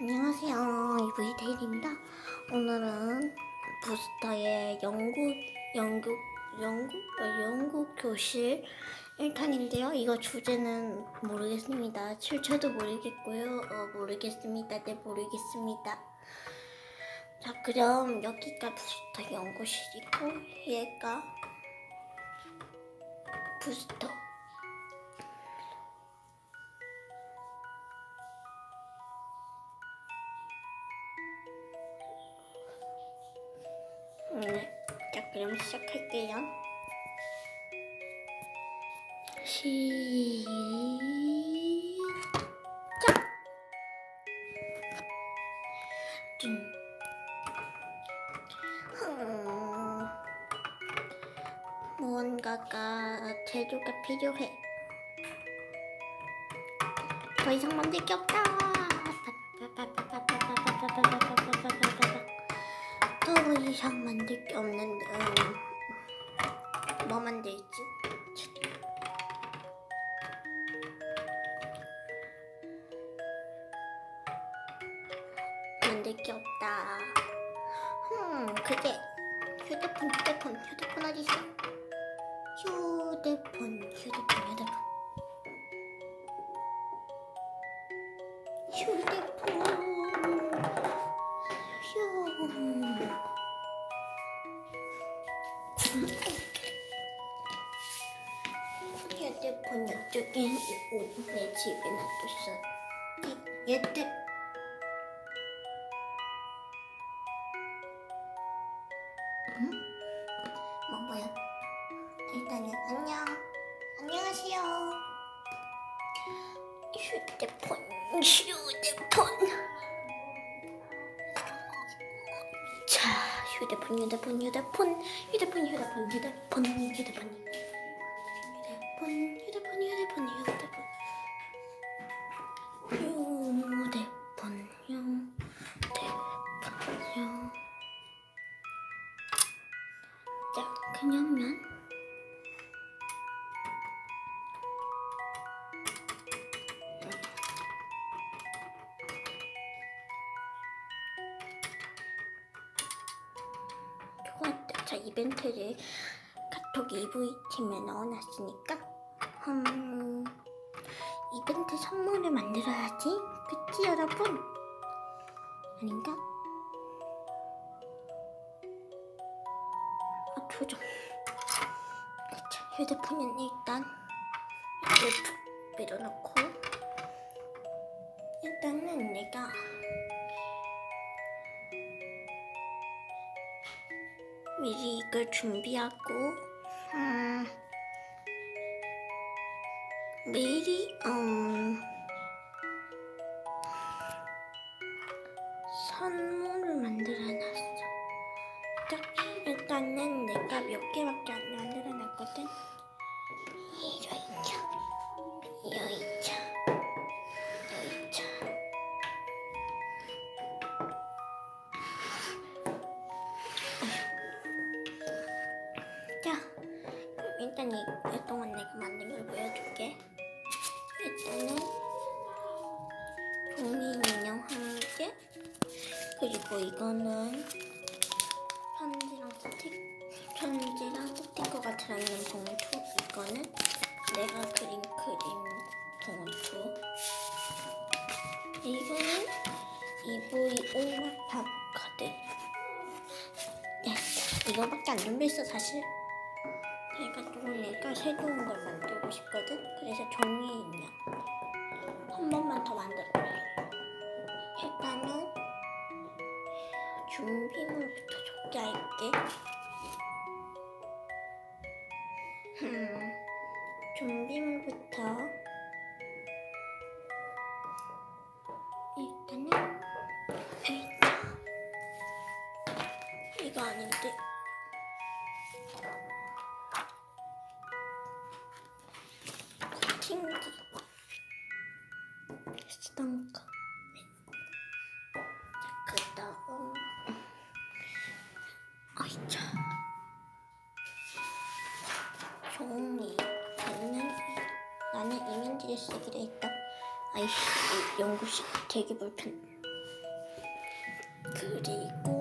안녕하세요. 이브이 데일입니다. 오늘은 부스터의 영국, 영국, 영국, 어, 영국 교실 1탄인데요. 이거 주제는 모르겠습니다. 출처도 모르겠고요. 어, 모르겠습니다. 네, 모르겠습니다. 자, 그럼 여기가 부스터 연구실이고, 얘가 부스터. 네. 자, 그럼 시작할게요. 시작! 짠. 음, 무언가가 재료가 필요해. 더 이상 만들 게 없다. 더 이상 만들 게 없는데 음, 뭐 만들지? 만들 게 없다. 음, 그게 휴대폰, 휴대폰, 휴대폰 어디 있어? 휴대폰, 휴대폰, 휴대폰. 휴대폰. 휴. 휴대폰 이쪽에 있고 내 집에 놔뒀어. 이- 얘들. 응? 뭐 뭐야? 일단은 안녕. 안녕하세요. 휴대폰, 휴대폰, 휴대폰, 휴대폰, 휴대폰, 휴대폰, 휴대폰, 휴대폰, 휴대폰, 자 이벤트를 카톡 EV 팀에 넣어놨으니까 음 이벤트 선물을 만들어야지 그치 여러분? 아닌가? 아 조정 자 휴대폰은 일단 이렇게 툭 밀어놓고 일단은 내가 미리 이걸 준비하고 음, 미리 음, 선물을 만들어놨어. 자, 일단은 내가 몇 개밖에 안 만들어놨거든. 이, 이 동안 내가 만든 걸 보여줄게. 일단은 종이 인형 한 개, 그리고 이거는 편지랑 스틱, 편지랑 스티커가 들어있는 봉투. 이거는 내가 그린 그림 봉투. 이거는 이브이 오마팝 카드. 네, 이거밖에 안 준비했어 사실. 그러니까 또 내가 새로운 걸 만들고 싶거든. 그래서 종이 인형 한 번만 더 만들어볼래. 일단은 준비물부터 소개할게. 음, 준비물부터 일단은 일단 이거 아닌데. 코팅기 쓰던 거. 자, 그 다음 아이차 종이 나는 나는 이민지를 쓰기로 했다. 아이씨 연구실 되게 불편. 그리고